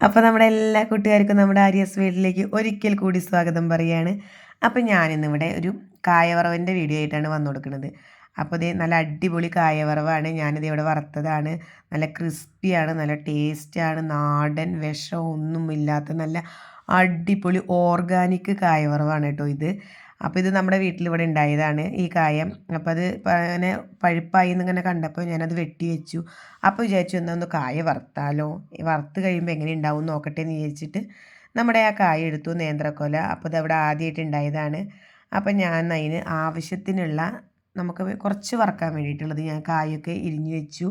അപ്പോൾ നമ്മുടെ എല്ലാ കൂട്ടുകാർക്കും നമ്മുടെ ആര്യസ് വീട്ടിലേക്ക് ഒരിക്കൽ കൂടി സ്വാഗതം പറയുകയാണ്. അപ്പോൾ ഞാനിന്നിവിടെ ഒരു കായവറവിന്റെ വീഡിയോ ആയിട്ടാണ് വന്നു കൊടുക്കുന്നത്. അപ്പോൾ ഇത് നല്ല അടിപൊളി കായവറവാണ്. ഞാനിത് ഇവിടെ വറുത്തതാണ്. നല്ല ക്രിസ്പിയാണ് നല്ല ടേസ്റ്റാണ് നാടൻ വിഷം ഒന്നുമില്ലാത്ത നല്ല അടിപൊളി ഓർഗാനിക് കായവറവാണ് കേട്ടോ ഇത്. അപ്പോൾ ഇത് നമ്മുടെ വീട്ടിൽ ഇവിടെ ഉണ്ടായതാണ് ഈ കായം. അപ്പോൾ അത് അങ്ങനെ പഴുപ്പായി എന്നിങ്ങനെ കണ്ടപ്പോൾ ഞാനത് വെട്ടി വെച്ചു. അപ്പോൾ വിചാരിച്ചു എന്നാൽ ഒന്ന് കായ വറുത്താലോ? വറുത്ത് കഴിയുമ്പോൾ എങ്ങനെ ഉണ്ടാവും നോക്കട്ടെ എന്ന് വിചാരിച്ചിട്ട് നമ്മുടെ ആ കായ എടുത്തു നേന്ത്രക്കൊല. അപ്പോൾ ഇത് അവിടെ ആദ്യമായിട്ട് ഉണ്ടായതാണ്. അപ്പോൾ ഞാൻ അതിന് ആവശ്യത്തിനുള്ള നമുക്ക് കുറച്ച് വറക്കാൻ വേണ്ടിയിട്ടുള്ളത് ഞാൻ കായൊക്കെ ഇരിഞ്ഞു വെച്ചു.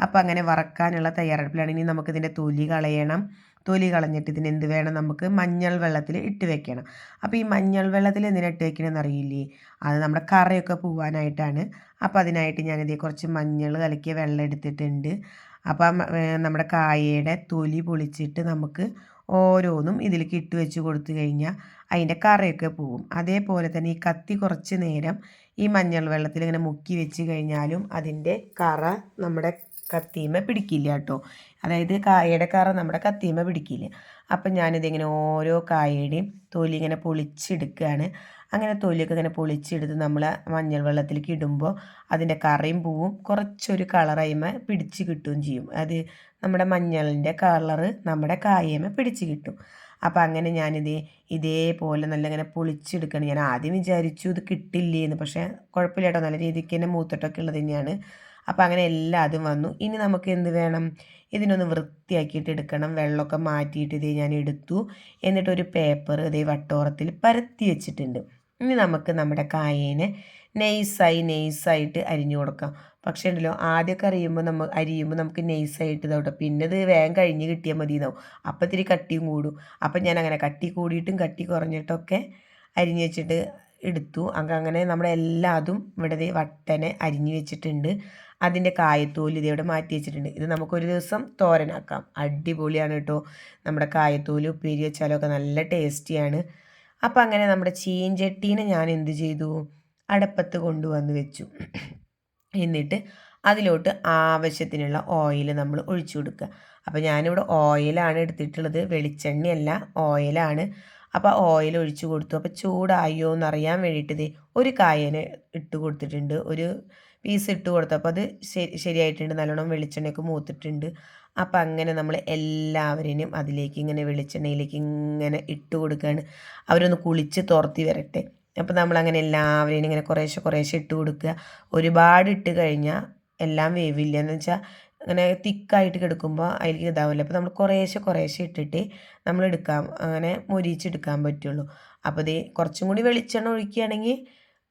അപ്പോൾ അങ്ങനെ വറക്കാനുള്ള തയ്യാറെടുപ്പിലാണ്. ഇനി നമുക്കിതിന്റെ തൊലി കളയണം. തൊലി കളഞ്ഞിട്ട് ഇതിന് എന്ത് വേണം നമുക്ക് മഞ്ഞൾ വെള്ളത്തിൽ ഇട്ട് വെക്കണം. അപ്പോൾ ഈ മഞ്ഞൾ വെള്ളത്തിൽ എന്തിനാ ഇട്ട് വെക്കണമെന്ന് അറിയില്ലേ? അത് നമ്മുടെ കറയൊക്കെ പോവാനായിട്ടാണ്. അപ്പോൾ അതിനായിട്ട് ഞാനിതേ കുറച്ച് മഞ്ഞൾ കലക്കിയ വെള്ളം എടുത്തിട്ടുണ്ട്. അപ്പം നമ്മുടെ കായയുടെ തൊലി പൊളിച്ചിട്ട് നമുക്ക് ഓരോന്നും ഇതിലേക്ക് ഇട്ട് വെച്ച് കൊടുത്തു കഴിഞ്ഞാൽ അതിന്റെ കറയൊക്കെ പോവും. അതേപോലെ തന്നെ ഈ കത്തി കുറച്ച് നേരം ഈ മഞ്ഞൾ വെള്ളത്തിൽ ഇങ്ങനെ മുക്കി വെച്ച് കഴിഞ്ഞാലും അതിന്റെ കറ നമ്മുടെ കത്തിയുമ പിടിക്കില്ല കേട്ടോ അതായത് കായയുടെ കറ നമ്മുടെ കത്തീമ പിടിക്കില്ല. അപ്പം ഞാനിതിങ്ങനെ ഓരോ കായയുടെയും തൊലി ഇങ്ങനെ പൊളിച്ചെടുക്കുകയാണ്. അങ്ങനെ തൊലിയൊക്കെ ഇങ്ങനെ പൊളിച്ചെടുത്ത് നമ്മൾ മഞ്ഞൾ വെള്ളത്തിലേക്ക് ഇടുമ്പോൾ അതിന്റെ കറയും പൂവും കുറച്ചൊരു കളറായ്മ പിടിച്ച് കിട്ടുകയും ചെയ്യും. അത് നമ്മുടെ മഞ്ഞളിന്റെ കളറ് നമ്മുടെ കായമ പിടിച്ച് കിട്ടും. അപ്പോൾ അങ്ങനെ ഞാനിത് ഇതേപോലെ നല്ല ഇങ്ങനെ പൊളിച്ചെടുക്കണം ഞാൻ ആദ്യം വിചാരിച്ചു ഇത് കിട്ടില്ലേന്ന്. പക്ഷേ കുഴപ്പമില്ല കേട്ടോ നല്ല രീതിക്ക് തന്നെ മൂത്തിട്ടൊക്കെ ഉള്ളത് തന്നെയാണ്. അപ്പോൾ അങ്ങനെ എല്ലാതും വന്നു. ഇനി നമുക്ക് എന്ത് വേണം? ഇതിനൊന്ന് വൃത്തിയാക്കിയിട്ട് എടുക്കണം. വെള്ളമൊക്കെ മാറ്റിയിട്ട് ഇതേ ഞാൻ എടുത്തു. എന്നിട്ടൊരു പേപ്പർ ഇതേ വട്ടോറത്തിൽ പരത്തി വെച്ചിട്ടുണ്ട്. ഇനി നമുക്ക് നമ്മുടെ കായേനെ നെയ്സായി നെയ്സായിട്ട് അരിഞ്ഞു കൊടുക്കാം. പക്ഷേ ഉണ്ടല്ലോ ആദ്യമൊക്കെ അറിയുമ്പോൾ നമ്മൾ അരിയുമ്പോൾ നമുക്ക് നെയ്സായിട്ട് ഇതാവട്ടെ പിന്നെ ഇത് വേഗം കഴിഞ്ഞ് കിട്ടിയാൽ മതി എന്നാവും അപ്പോൾ ഇത്തിരി കട്ടിയും കൂടും. അപ്പം ഞാൻ അങ്ങനെ കട്ടി കൂടിയിട്ടും കട്ടി കുറഞ്ഞിട്ടൊക്കെ അരിഞ്ഞ് വെച്ചിട്ട് എടുത്തു. അങ്ങനെ നമ്മുടെ എല്ലാതും ഇവിടെ വട്ടനെ അരിഞ്ഞ് വെച്ചിട്ടുണ്ട്. അതിന്റെ കായത്തോൽ ഇവിടെ മാറ്റി വെച്ചിട്ടുണ്ട്. ഇത് നമുക്കൊരു ദിവസം തോരനാക്കാം. അടിപൊളിയാണ് കേട്ടോ. നമ്മുടെ കായത്തോൽ ഉപ്പേരി വെച്ചാലൊക്കെ നല്ല ടേസ്റ്റിയാണ്. അപ്പം അങ്ങനെ നമ്മുടെ ചീഞ്ചട്ടീനെ ഞാൻ എന്ത് ചെയ്തു? അടപ്പത്ത് കൊണ്ടുവന്ന് വെച്ചു. എന്നിട്ട് അതിലോട്ട് ആവശ്യത്തിനുള്ള ഓയിൽ നമ്മൾ ഒഴിച്ചു കൊടുക്കുക. അപ്പോൾ ഞാനിവിടെ ഓയിലാണ് എടുത്തിട്ടുള്ളത്. വെളിച്ചെണ്ണയല്ല ഓയിലാണ് അപ്പോൾ ഓയിൽ ഒഴിച്ചു കൊടുത്തു. അപ്പോൾ ചൂടായോ എന്നറിയാൻ വേണ്ടിയിട്ട് ഒരു കായന് ഇട്ട് കൊടുത്തിട്ടുണ്ട്. ഒരു പീസ് ഇട്ട് കൊടുത്തപ്പോൾ അത് ശരി ശരിയായിട്ടുണ്ട്. നല്ലോണം വെളിച്ചെണ്ണയൊക്കെ മൂത്തിട്ടുണ്ട്. അപ്പം അങ്ങനെ നമ്മൾ എല്ലാവരെയും അതിലേക്ക് ഇങ്ങനെ വെളിച്ചെണ്ണയിലേക്ക് ഇങ്ങനെ ഇട്ട് കൊടുക്കുകയാണ് അവരൊന്ന് കുളിച്ച് തുറത്തി വരട്ടെ. നമ്മൾ നമ്മളങ്ങനെ എല്ലാവരെയും ഇങ്ങനെ കുറേശ്ശെ കുറേശ്ശെ ഇട്ട് കൊടുക്കുക. ഒരുപാട് ഇട്ട് കഴിഞ്ഞാൽ എല്ലാം വേവില്ല. എന്ന് വെച്ചാൽ അങ്ങനെ തിക്കായിട്ട് കിടക്കുമ്പോൾ അതിലേക്ക് ഇതാവില്ല അപ്പോൾ നമ്മൾ കുറേശ്ശെ കുറേശ്ശെ ഇട്ടിട്ട് നമ്മൾ എടുക്കാം അങ്ങനെ മൊരിച്ചെടുക്കാൻ പറ്റുള്ളൂ. അപ്പോൾ ഇത് കുറച്ചും കൂടി വെളിച്ചെണ്ണ ഒഴിക്കുകയാണെങ്കിൽ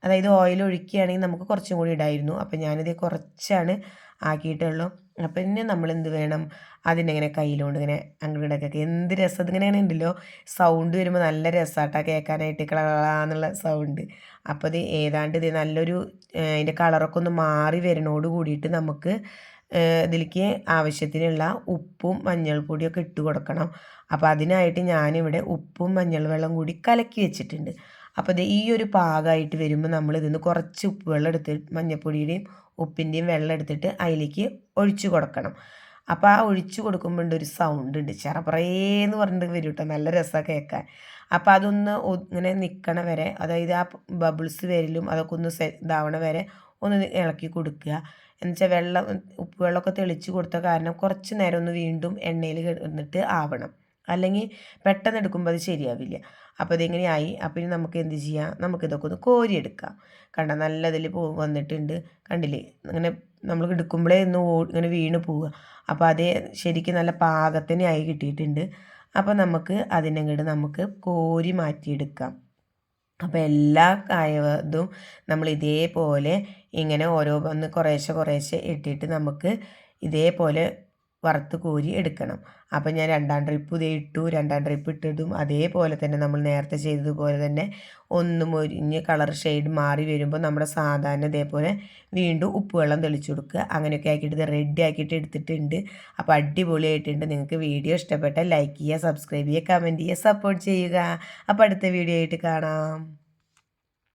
അതായത് ഓയിൽ ഒഴിക്കുകയാണെങ്കിൽ നമുക്ക് കുറച്ചും കൂടി ഇടായിരുന്നു. അപ്പോൾ ഞാനിത് കുറച്ചാണ് ആക്കിയിട്ടുള്ളൂ. അപ്പം പിന്നെ നമ്മൾ എന്ത് വേണം? അതിനെങ്ങനെ കയ്യിലോണ്ട് ഇങ്ങനെ അങ്ങോട്ടൊക്കെ എന്ത് രസം ഇതിങ്ങനെ ഉണ്ടല്ലോ. സൗണ്ട് വരുമ്പോൾ നല്ല രസമാട്ടാ കേൾക്കാനായിട്ട് കളകളാന്നുള്ള സൗണ്ട് അപ്പോൾ ഇത് ഏതാണ്ട് ഇത് നല്ലൊരു അതിന്റെ കളറൊക്കെ ഒന്ന് മാറി വരുന്നോട് കൂടിയിട്ട് നമുക്ക് ഇതിലേക്ക് ആവശ്യത്തിനുള്ള ഉപ്പും മഞ്ഞൾപ്പൊടിയൊക്കെ ഇട്ട് കൊടുക്കണം. അപ്പോൾ അതിനായിട്ട് ഞാനിവിടെ ഉപ്പും മഞ്ഞൾ വെള്ളം കൂടി കലക്കി വെച്ചിട്ടുണ്ട്. അപ്പോൾ ഇത് ഈ ഒരു പാകമായിട്ട് വരുമ്പോൾ നമ്മൾ നിന്ന് കുറച്ച് ഉപ്പ് വെള്ളം എടുത്ത് മഞ്ഞൾപ്പൊടിയുടെയും ഉപ്പിന്റെയും വെള്ളം എടുത്തിട്ട് അതിലേക്ക് ഒഴിച്ചു കൊടുക്കണം. അപ്പോൾ ആ ഒഴിച്ചു കൊടുക്കുമ്പോൾ ഉണ്ട് ഒരു സൗണ്ട് ഉണ്ട്. ചെറപ്പറേന്ന് പറഞ്ഞിട്ട് വരും കേട്ടോ നല്ല രസമാണ് കേൾക്കാൻ അപ്പോൾ അതൊന്ന് ഇങ്ങനെ നിൽക്കണ വരെ അതായത് ആ ബബിൾസ് വരലും അതൊക്കെ ഒന്ന് ഇതാവണ വരെ ഒന്ന് ഇളക്കി കൊടുക്കുക. എന്നുവെച്ചാൽ വെള്ളം ഉപ്പ് വെള്ളമൊക്കെ തെളിച്ച് കൊടുത്ത കാരണം കുറച്ച് നേരം ഒന്ന് വീണ്ടും എണ്ണയിൽ കിടന്നിട്ട് ആവണം. അല്ലെങ്കിൽ പെട്ടെന്ന് എടുക്കുമ്പോൾ അത് ശരിയാവില്ല. അപ്പോൾ ഇതെങ്ങനെയായി അപ്പോൾ ഇനി നമുക്ക് എന്ത് ചെയ്യാം? നമുക്കിതൊക്കെ ഒന്ന് കോരിയെടുക്കാം. കണ്ട നല്ല ഇതിൽ പോ വന്നിട്ടുണ്ട്. കണ്ടില്ലേ? അങ്ങനെ നമ്മൾ എടുക്കുമ്പോഴേ ഒന്ന് ഇങ്ങനെ വീണ് പോവുക. അപ്പോൾ അതേ ശരിക്കും നല്ല പാകത്തിനായി കിട്ടിയിട്ടുണ്ട്. അപ്പോൾ നമുക്ക് അതിനങ്ങോട്ട് നമുക്ക് കോരി മാറ്റിയെടുക്കാം. അപ്പോൾ എല്ലാ കായതും നമ്മൾ ഇതേപോലെ ഇങ്ങനെ ഓരോന്ന് കുറേശ്ശെ കുറേശ്ശെ ഇട്ടിട്ട് നമുക്ക് ഇതേപോലെ വറുത്ത് കോരി എടുക്കണം. അപ്പം ഞാൻ രണ്ടാം ട്രിപ്പ് ഇതേ ഇട്ടു. രണ്ടാം ട്രിപ്പ് ഇട്ടിട്ടും അതേപോലെ തന്നെ നമ്മൾ നേരത്തെ ചെയ്തതുപോലെ തന്നെ ഒന്ന് മൊരിഞ്ഞ് കളർ ഷെയ്ഡ് മാറി വരുമ്പോൾ നമ്മുടെ സാധാരണ ഇതേപോലെ വീണ്ടും ഉപ്പ് വെള്ളം തെളിച്ചു കൊടുക്കുക. അങ്ങനെയൊക്കെ ആക്കിയിട്ട് റെഡി ആക്കിയിട്ട് എടുത്തിട്ടുണ്ട്. അപ്പോൾ അടിപൊളിയായിട്ടുണ്ട്. നിങ്ങൾക്ക് വീഡിയോ ഇഷ്ടപ്പെട്ടാൽ ലൈക്ക് ചെയ്യുക സബ്സ്ക്രൈബ് ചെയ്യുക കമന്റ് ചെയ്യുക സപ്പോർട്ട് ചെയ്യുക. അപ്പോൾ അടുത്ത വീഡിയോ ആയിട്ട് കാണാം.